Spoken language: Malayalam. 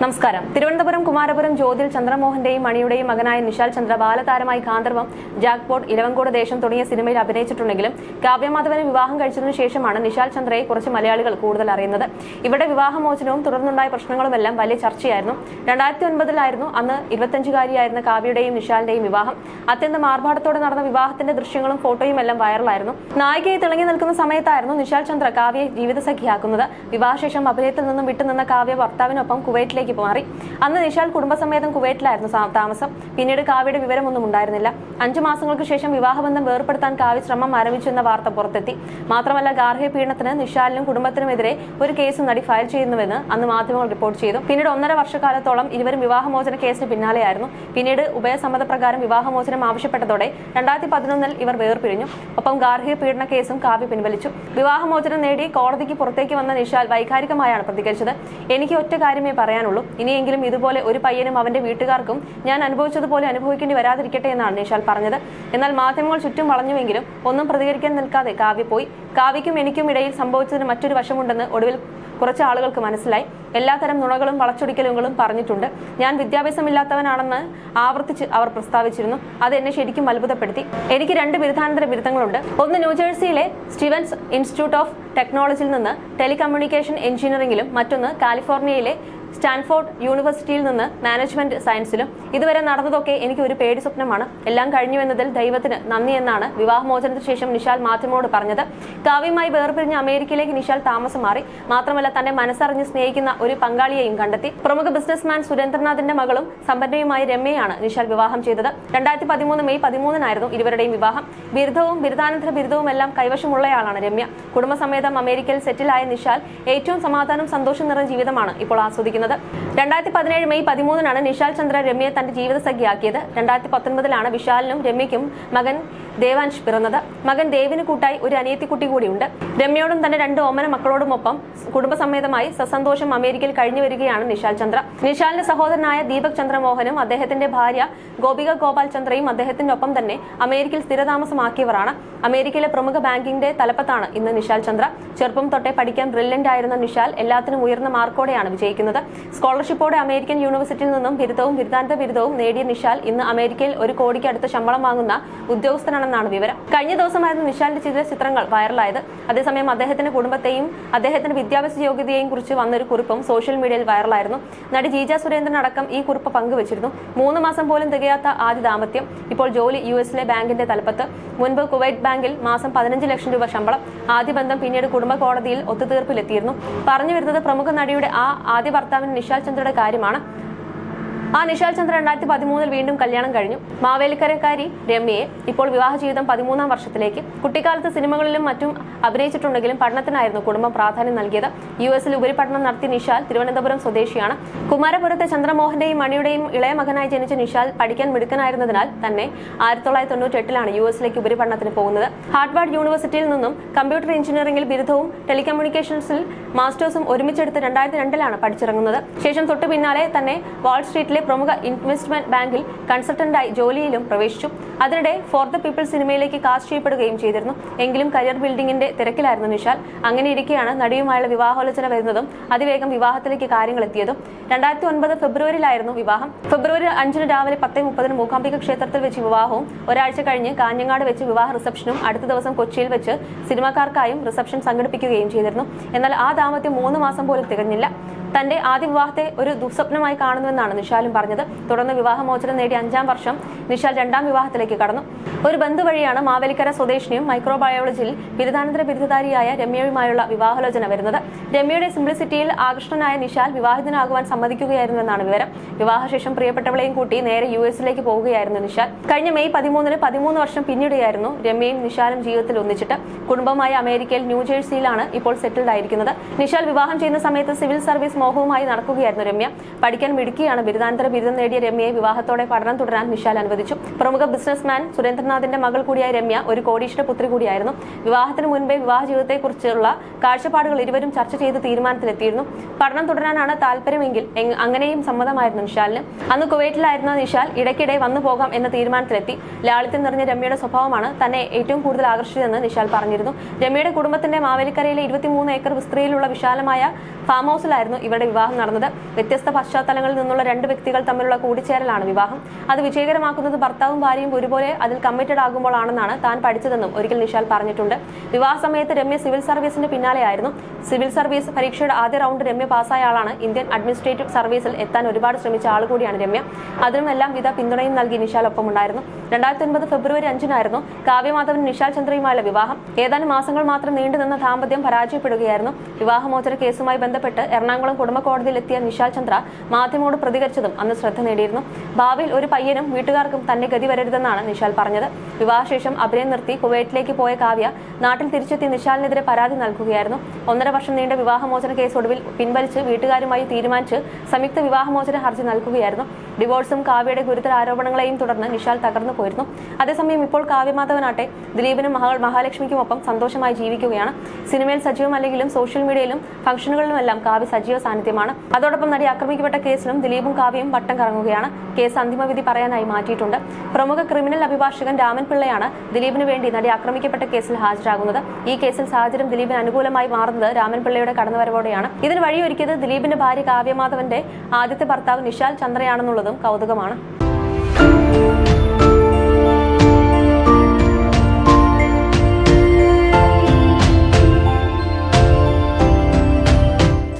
നമസ്കാരം. തിരുവനന്തപുരം കുമാരപുരം ജ്യോതിൽ ചന്ദ്രമോഹന്റെയും മണിയുടെയും മകനായ നിശാൽ ചന്ദ്ര ബാലതാരമായി കാന്തർവം ജാക്ക്പോട്ട് ഇലവങ്കോട് ദേശം തുടങ്ങിയ സിനിമയിൽ അഭിനയിച്ചിട്ടുണ്ടെങ്കിലും കാവ്യമാധവനെ വിവാഹം കഴിച്ചതിനു ശേഷമാണ് നിശാൽ ചന്ദ്രയെ കുറച്ച് മലയാളികൾ കൂടുതൽ അറിയുന്നത്. ഇവിടെ വിവാഹമോചനവും തുടർന്നുണ്ടായ പ്രശ്നങ്ങളുമെല്ലാം വലിയ ചർച്ചയായിരുന്നു. രണ്ടായിരത്തി ഒൻപതിലായിരുന്നു അന്ന് ഇരുപത്തഞ്ചുകാരിയായിരുന്ന കാവ്യയുടെയും നിശാലിന്റെയും വിവാഹം. അത്യന്തം ആർഭാടത്തോടെ നടന്ന വിവാഹത്തിന്റെ ദൃശ്യങ്ങളും ഫോട്ടോയും എല്ലാം വൈറലായിരുന്നു. നായികയെ തിളങ്ങി നിൽക്കുന്ന സമയത്തായിരുന്നു നിശാൽ ചന്ദ്ര കാവ്യയെ ജീവിതസഖിയാക്കുന്നത്. വിവാഹശേഷം അഭിനയത്തിൽ നിന്നും വിട്ടുനിന്ന കാവ്യ ഭർത്താവിനൊപ്പം കുവൈറ്റിലേക്ക് മാറി. അന്ന് നിഷാൽ കുടുംബസമേതം കുവൈറ്റിലായിരുന്നു താമസം. പിന്നീട് കാവ്യയുടെ വിവരമൊന്നും ഉണ്ടായിരുന്നില്ല. അഞ്ചു മാസങ്ങൾക്ക് ശേഷം വിവാഹബന്ധം വേർപ്പെടുത്താൻ കാവ്യ ശ്രമം ആരംഭിച്ചു എന്ന വാർത്ത പുറത്തെത്തി. മാത്രമല്ല ഗാർഹിക പീഡനത്തിന് നിഷാലിനും കുടുംബത്തിനുമെതിരെ ഒരു കേസ് നടി ഫയൽ ചെയ്യുന്നുവെന്ന് അന്ന് മാധ്യമങ്ങൾ റിപ്പോർട്ട് ചെയ്തു. പിന്നീട് ഒന്നര വർഷക്കാലത്തോളം ഇരുവരും വിവാഹമോചന കേസിന് പിന്നാലെയായിരുന്നു. പിന്നീട് ഉഭയസമ്മതപ്രകാരം വിവാഹമോചനം ആവശ്യപ്പെട്ടതോടെ രണ്ടായിരത്തി പതിനൊന്നിൽ ഇവർ വേർപിരിഞ്ഞു. ഒപ്പം ഗാർഹിക പീഡന കേസും കാവ്യ പിൻവലിച്ചു. വിവാഹമോചനം നേടി കോടതിക്ക് പുറത്തേക്ക് വന്ന നിഷാൽ വൈകാരികമായാണ് പ്രതികരിച്ചത്. എനിക്ക് ഒറ്റ കാര്യമേ പറയാനുള്ളൂ. ഇനിയെങ്കിലും ഇതുപോലെ ഒരു പയ്യനും അവന്റെ വീട്ടുകാർക്കും ഞാൻ അനുഭവിച്ചതുപോലെ അനുഭവിക്കേണ്ടി വരാതിരിക്കട്ടെ എന്നാണ് നിഷാൽ പറഞ്ഞത്. എന്നാൽ മാധ്യമങ്ങൾ ചുറ്റും വളഞ്ഞുവെങ്കിലും ഒന്നും പ്രതികരിക്കാൻ നിൽക്കാതെ കാവ്യ പോയി. കാവ്യയ്ക്കും എനിക്കും ഇടയിൽ സംഭവിച്ചതിന് മറ്റൊരു വശമുണ്ടെന്ന് ഒടുവിൽ കുറച്ച് ആളുകൾക്ക് മനസ്സിലായി. എല്ലാത്തരം നുണകളും വളച്ചൊടിക്കലുകളും പറഞ്ഞിട്ടുണ്ട്. ഞാൻ വിദ്യാഭ്യാസമില്ലാത്തവനാണെന്ന് ആവർത്തിച്ച് അവർ പ്രസ്താവിച്ചിരുന്നു. അത് എന്നെ ശരിക്കും അത്ഭുതപ്പെടുത്തി. എനിക്ക് രണ്ട് ബിരുദാനന്തര ബിരുദങ്ങളുണ്ട്. ഒന്ന് ന്യൂജേഴ്സിയിലെ സ്റ്റീവൻസ് ഇൻസ്റ്റിറ്റ്യൂട്ട് ഓഫ് ടെക്നോളജിയിൽ നിന്ന് ടെലികമ്മ്യൂണിക്കേഷൻ എഞ്ചിനീയറിംഗിലും മറ്റൊന്ന് കാലിഫോർണിയയിലെ സ്റ്റാൻഫോർഡ് യൂണിവേഴ്സിറ്റിയിൽ നിന്ന് മാനേജ്മെന്റ് സയൻസിലും ഇതുവരെ നടന്നതൊക്കെ എനിക്ക് ഒരു പേടി സ്വപ്നമാണ്. എല്ലാം കഴിഞ്ഞു എന്നതിൽ ദൈവത്തിന് നന്ദി എന്നാണ് വിവാഹമോചനത്തിന് ശേഷം നിഷാൽ മാധ്യമോട് പറഞ്ഞത്. കാവ്യമായി വേർപിരിഞ്ഞ് അമേരിക്കയിലേക്ക് നിഷാൽ താമസം മാറി. മാത്രമല്ല തന്നെ മനസ്സറിഞ്ഞ് സ്നേഹിക്കുന്ന ഒരു പങ്കാളിയെയും കണ്ടെത്തി. പ്രമുഖ ബിസിനസ്മാൻ സുരേന്ദ്രനാഥിന്റെ മകളും സമ്പന്നയുമായ രമ്യയാണ് നിഷാൽ വിവാഹം ചെയ്തത്. രണ്ടായിരത്തി പതിമൂന്ന് മെയ് പതിമൂന്നിനായിരുന്നു ഇരുവരുടെയും വിവാഹം. ബിരുദവും ബിരുദാനന്തര ബിരുദവും എല്ലാം കൈവശമുള്ളയാളാണ് രമ്യ. കുടുംബസമേതം അമേരിക്കയിൽ സെറ്റിലായ നിഷാൽ ഏറ്റവും സമാധാനം സന്തോഷം നിറഞ്ഞ ജീവിതമാണ് ഇപ്പോൾ ആസ്വദിക്കുന്നത്. രണ്ടായിരത്തി പതിനേഴ് മെയ് പതിമൂന്നിനാണ് നിഷാൽ ചന്ദ്ര രമ്യയെ തന്റെ ജീവിതസഖിയാക്കിയത്. രണ്ടായിരത്തി പത്തൊൻപതിലാണ് വിശാലിനും രമ്യയ്ക്കും മകൻ ദേവാൻഷ് പിറന്നത്. മകൻ ദേവിന് കൂട്ടായി ഒരു അനിയത്തിക്കുട്ടി കൂടിയുണ്ട്. രമ്യയോടും തന്റെ രണ്ട് ഓമന മക്കളോടുമൊപ്പം കുടുംബസമേതമായി സസന്തോഷം അമേരിക്കയിൽ കഴിഞ്ഞു വരികയാണ് നിശാൽ ചന്ദ്ര. നിശാലിന്റെ സഹോദരനായ ദീപക് ചന്ദ്രമോഹനും അദ്ദേഹത്തിന്റെ ഭാര്യ ഗോപിക ഗോപാൽ ചന്ദ്രയും അദ്ദേഹത്തിന്റെ ഒപ്പം തന്നെ അമേരിക്കയിൽ സ്ഥിരതാമസമാക്കിയവരാണ്. അമേരിക്കയിലെ പ്രമുഖ ബാങ്കിന്റെ തലപ്പത്താണ് ഇന്ന് നിശാൽ ചന്ദ്ര. ചെറുപ്പം തൊട്ടേ പഠിക്കാൻ ബ്രില്യന്റ് ആയിരുന്ന നിശാൽ എല്ലാത്തിനും ഉയർന്ന മാർക്കോടെയാണ് വിജയിക്കുന്നത്. സ്കോളർഷിപ്പോടെ അമേരിക്കൻ യൂണിവേഴ്സിറ്റിയിൽ നിന്നും ബിരുദവും ബിരുദാനന്തര ബിരുദവും നേടിയ നിഷാൽ ഇന്ന് അമേരിക്കയിൽ ഒരു കോടിക്ക് അടുത്ത് ശമ്പളം വാങ്ങുന്ന ഉദ്യോഗസ്ഥനാണെന്നാണ് വിവരം. കഴിഞ്ഞ ദിവസമായിരുന്നു നിഷാലിന്റെ ചില ചിത്രങ്ങൾ വൈറലായത്. അതേസമയം അദ്ദേഹത്തിന്റെ കുടുംബത്തെയും അദ്ദേഹത്തിന്റെ വിദ്യാഭ്യാസ യോഗ്യതയെയും കുറിച്ച് വന്നൊരു കുറിപ്പും സോഷ്യൽ മീഡിയയിൽ വൈറലായിരുന്നു. നടി ജീജ സുരേന്ദ്രൻ അടക്കം ഈ കുറിപ്പ് പങ്കുവച്ചിരുന്നു. മൂന്ന് മാസം പോലും തികയാത്ത ആദ്യ ദാമ്പത്യം. ഇപ്പോൾ ജോലി യു എസിലെ ബാങ്കിന്റെ തലപ്പത്ത്. മുൻപ് കുവൈറ്റ് ബാങ്കിൽ മാസം പതിനഞ്ച് ലക്ഷം രൂപ ശമ്പളം. ആദ്യ ബന്ധം പിന്നീട് കുടുംബ കോടതിയിൽ ഒത്തുതീർപ്പിലെത്തിയിരുന്നു. പറഞ്ഞു വരുന്നത് പ്രമുഖ നടിയുടെ ആ ആദ്യ ഭർത്താവിന് നിഷാൽ ചന്ദ്രയുടെ കാര്യമാണ്. ആ നിഷാൽ ചന്ദ്ര രണ്ടായിരത്തി പതിമൂന്നിൽ വീണ്ടും കല്യാണം കഴിഞ്ഞു. മാവേലിക്കരക്കാരി രമ്യയെ ഇപ്പോൾ വിവാഹ ജീവിതം പതിമൂന്നാം വർഷത്തിലേക്ക്. കുട്ടിക്കാലത്ത് സിനിമകളിലും മറ്റും അഭിനയിച്ചിട്ടുണ്ടെങ്കിലും പഠനത്തിനായിരുന്നു കുടുംബം പ്രാധാന്യം നൽകിയത്. യു എസിൽ ഉപരിപഠനം നടത്തിയ നിഷാൽ തിരുവനന്തപുരം സ്വദേശിയാണ്. കുമാരപുരത്തെ ചന്ദ്രമോഹന്റെയും മണിയുടെയും ഇളയ മകനായി ജനിച്ച നിഷാൽ പഠിക്കാൻ മിടുക്കനായിരുന്നതിനാൽ തന്നെ ആയിരത്തി തൊള്ളായിരത്തി തൊണ്ണൂറ്റി എട്ടിലാണ് യു എസിലേക്ക് ഉപരിപഠനത്തിന് പോകുന്നത്. ഹാർഡ്വാർഡ് യൂണിവേഴ്സിറ്റിയിൽ നിന്നും കമ്പ്യൂട്ടർ എഞ്ചിനീയറിംഗിൽ ബിരുദവും ടെലികമ്മ്യൂണിക്കേഷൻസിൽ മാസ്റ്റേഴ്സും ഒരുമിച്ചെടുത്ത് രണ്ടായിരത്തി രണ്ടിലാണ് പഠിച്ചിറങ്ങുന്നത്. ശേഷം തൊട്ടു പിന്നാലെ തന്നെ വാൾ സ്ട്രീറ്റിലെ പ്രമുഖ ഇൻവെസ്റ്റ്മെന്റ് ബാങ്കിൽ കൺസൾട്ടന്റായി ജോലിയിലും പ്രവേശിച്ചു. അതിനിടെ ഫോർ ദ പീപ്പിൾ സിനിമയിലേക്ക് കാസ്റ്റ് ചെയ്യപ്പെടുകയും ചെയ്തിരുന്നു. എങ്കിലും കരിയർ ബിൽഡിംഗിന്റെ തിരക്കിലായിരുന്നു നിഷാൽ. അങ്ങനെ ഇരിക്കെയാണ് നടിയുമായുള്ള വിവാഹാലോചന വരുന്നതും അതിവേഗം വിവാഹത്തിലേക്ക് കാര്യങ്ങൾ എത്തിയതും. രണ്ടായിരത്തി ഒൻപത് ഫെബ്രുവരിയിലായിരുന്നു വിവാഹം. ഫെബ്രുവരി അഞ്ചിന് രാവിലെ പത്തേ മുപ്പതിന് മൂകാംബിക ക്ഷേത്രത്തിൽ വെച്ച് വിവാഹവും ഒരാഴ്ച കഴിഞ്ഞ് കാഞ്ഞങ്ങാട് വെച്ച് വിവാഹ റിസപ്ഷനും അടുത്ത ദിവസം കൊച്ചിയിൽ വെച്ച് സിനിമാക്കാർക്കായും റിസപ്ഷൻ സംഘടിപ്പിക്കുകയും ചെയ്തിരുന്നു. എന്നാൽ ആ ദാമ്പത്യം മൂന്ന് മാസം പോലും തികഞ്ഞില്ല. തന്റെ ആദ്യ വിവാഹത്തെ ഒരു ദുസ്വപ്നമായി കാണുന്നുവെന്നാണ് നിഷാലും പറഞ്ഞത്. തുടർന്ന് വിവാഹമോചനം നേടിയ അഞ്ചാം വർഷം നിഷാൽ രണ്ടാം വിവാഹത്തിലേക്ക് കടന്നു. ഒരു ബന്ധു വഴിയാണ് മാവേലിക്കര സ്വദേശിനിയും മൈക്രോബയോളജിയിൽ ബിരുദാനന്തര ബിരുദധാരിയായ രമ്യയുമായുള്ള വിവാഹാലോചന വരുന്നത്. രമ്യയുടെ സിംപ്ലിസിറ്റിയിൽ ആകൃഷ്ടനായ നിഷാൽ വിവാഹിതനാകുവാൻ സമ്മതിക്കുകയായിരുന്നുവെന്നാണ് വിവരം. വിവാഹശേഷം പ്രിയപ്പെട്ടവളെയും കൂട്ടി നേരെ യു എസിലേക്ക് പോവുകയായിരുന്നു നിഷാൽ. കഴിഞ്ഞ മെയ് പതിമൂന്നിന് പതിമൂന്ന് വർഷം പിന്നിടുകയായിരുന്നു രമ്യയും നിഷാലും ജീവിതത്തിൽ ഒന്നിച്ചിട്ട്. കുടുംബമായ അമേരിക്കയിൽ ന്യൂജേഴ്സിയിലാണ് ഇപ്പോൾ സെറ്റിൽഡ് ആയിരിക്കുന്നത് നിഷാൽ വിവാഹം ചെയ്യുന്ന സമയത്ത് സിവിൽ സർവീസ് മോഹവുമായി നടക്കുകയായിരുന്നു രമ്യ. പഠിക്കാൻ മിടുക്കിയാണ് ബിരുദാനന്തര ബിരുദം നേടിയ രമ്യയെ വിവാഹത്തോടെ പഠനം തുടരാൻ നിഷാൽ അനുവദിച്ചു. പ്രമുഖ ബിസിനസ്മാൻ സുരേന്ദ്രനാഥിന്റെ മകൾ കൂടിയായ രമ്യ ഒരു കോടീശ്വര പുത്രി കൂടിയായിരുന്നു. വിവാഹത്തിന് മുൻപേ വിവാഹ ജീവിതത്തെക്കുറിച്ചുള്ള കാഴ്ചപ്പാടുകൾ ഇരുവരും ചർച്ച ചെയ്ത് തീരുമാനത്തിലെത്തിയിരുന്നു. പഠനം തുടരാനാണ് താല്പര്യമെങ്കിൽ അങ്ങനെയും സമ്മതമായിരുന്നു നിഷാലിന്. അന്ന് കുവൈറ്റിലായിരുന്ന നിഷാൽ ഇടയ്ക്കിടെ വന്നു പോകാം എന്ന തീരുമാനത്തിലെത്തി. ലാളിത്യം നിറഞ്ഞ രമ്യയുടെ സ്വഭാവമാണ് തന്നെ ഏറ്റവും കൂടുതൽ ആകർഷിച്ചതെന്ന് നിഷാൽ പറഞ്ഞിരുന്നു. രമ്യയുടെ കുടുംബത്തിന്റെ മാവേലിക്കരയിലെ ഇരുപത്തിമൂന്ന് ഏക്കർ വിസ്തൃതിയിലുള്ള വിശാലമായ ഫാം ഹൗസിലായിരുന്നു ഇവർ മകളുടെ വിവാഹം നടന്നത്. വ്യത്യസ്ത പശ്ചാത്തലങ്ങളിൽ നിന്നുള്ള രണ്ട് വ്യക്തികൾ തമ്മിലുള്ള കൂടിച്ചേരലാണ് വിവാഹം. അത് വിജയകരമാക്കുന്നത് ഭർത്താവും ഭാര്യയും ഒരുപോലെ അതിൽ കമ്മിറ്റഡ് ആകുമ്പോഴാണെന്നാണ് താൻ പഠിച്ചതെന്നും ഒരിക്കൽ നിഷാൽ പറഞ്ഞിട്ടുണ്ട്. വിവാഹ സമയത്ത് രമ്യ സിവിൽ സർവീസിന്റെ പിന്നാലെയായിരുന്നു. സിവിൽ സർവീസ് പരീക്ഷയുടെ ആദ്യ റൗണ്ട് രമ്യ പാസ്സായ ആളാണ്. ഇന്ത്യൻ അഡ്മിനിസ്ട്രേറ്റീവ് സർവീസിൽ എത്താൻ ഒരുപാട് ശ്രമിച്ച ആൾ കൂടിയാണ് രമ്യ. അതിനുമെല്ലാം വിധ പിന്തുണയും നൽകി നിഷാൽ ഒപ്പമുണ്ടായിരുന്നു. രണ്ടായിരത്തി ഒൻപത് ഫെബ്രുവരി അഞ്ചിനായിരുന്നു കാവ്യമാധവൻ നിഷാൽ ചന്ദ്രയുമായുള്ള വിവാഹം. ഏതാനും മാസങ്ങൾ മാത്രം നീണ്ടുനിന്ന ദാമ്പത്യം പരാജയപ്പെടുകയായിരുന്നു. വിവാഹമോചന കേസുമായി ബന്ധപ്പെട്ട് എറണാകുളം കുടുംബ കോടതിയിലെത്തിയ നിശാൽ ചന്ദ്ര മാധ്യമോട് പ്രതികരിച്ചതും അന്ന് ശ്രദ്ധ നേടിയിരുന്നു. ഭാവിയിൽ ഒരു പയ്യനും വീട്ടുകാർക്കും തന്നെ ഗതി വരരുതെന്നാണ് നിഷാൽ പറഞ്ഞത്. വിവാഹശേഷം അഭിനയം നിർത്തി കുവൈറ്റിലേക്ക് പോയ കാവ്യ നാട്ടിൽ തിരിച്ചെത്തി നിഷാലിനെതിരെ പരാതി നൽകുകയായിരുന്നു. ഒന്നര വർഷം നീണ്ട വിവാഹമോചന കേസ് ഒടുവിൽ പിൻവലിച്ച് വീട്ടുകാരുമായി തീരുമാനിച്ച് സംയുക്ത വിവാഹമോചന ഹർജി നൽകുകയായിരുന്നു. ഡിവോഴ്സും കാവ്യയുടെ ഗുരുതര ആരോപണങ്ങളെയും തുടർന്ന് നിഷാൽ തകർന്നു പോയിരുന്നു. അതേസമയം ഇപ്പോൾ കാവ്യമാധവനാട്ടെ ദിലീപിനും മഹൾ മഹാലക്ഷ്മിക്കുമൊപ്പം സന്തോഷമായി ജീവിക്കുകയാണ്. സിനിമയിൽ സജീവമല്ലെങ്കിലും സോഷ്യൽ മീഡിയയിലും ഫംഗ്ഷനുകളിലുമെല്ലാം കാവ്യ സജീവ സാന്നിധ്യമാണ്. അതോടൊപ്പം നടി ആക്രമിക്കപ്പെട്ട കേസിലും ദിലീപും കാവ്യയും വട്ടം കറങ്ങുകയാണ്. കേസ് അന്തിമവിധി പറയാനായി മാറ്റിയിട്ടുണ്ട്. പ്രമുഖ ക്രിമിനൽ അഭിഭാഷകൻ രാമൻ പിള്ളയാണ് ദിലീപിന് വേണ്ടി നടി ആക്രമിക്കപ്പെട്ട കേസിൽ ഹാജരാകുന്നത്. ഈ കേസിൽ സാഹചര്യം ദിലീപിന് അനുകൂലമായി മാറുന്നത് രാമൻ പിള്ളയുടെ കടന്നുവരവോടെയാണ്. ഇതിന് വഴിയൊരുക്കിയത് ദിലീപിന്റെ ഭാര്യ കാവ്യമാധവന്റെ ആദ്യത്തെ ഭർത്താവ് നിഷാൽ ചന്ദ്രയാണെന്നുള്ളതും കൗതുകമാണ്.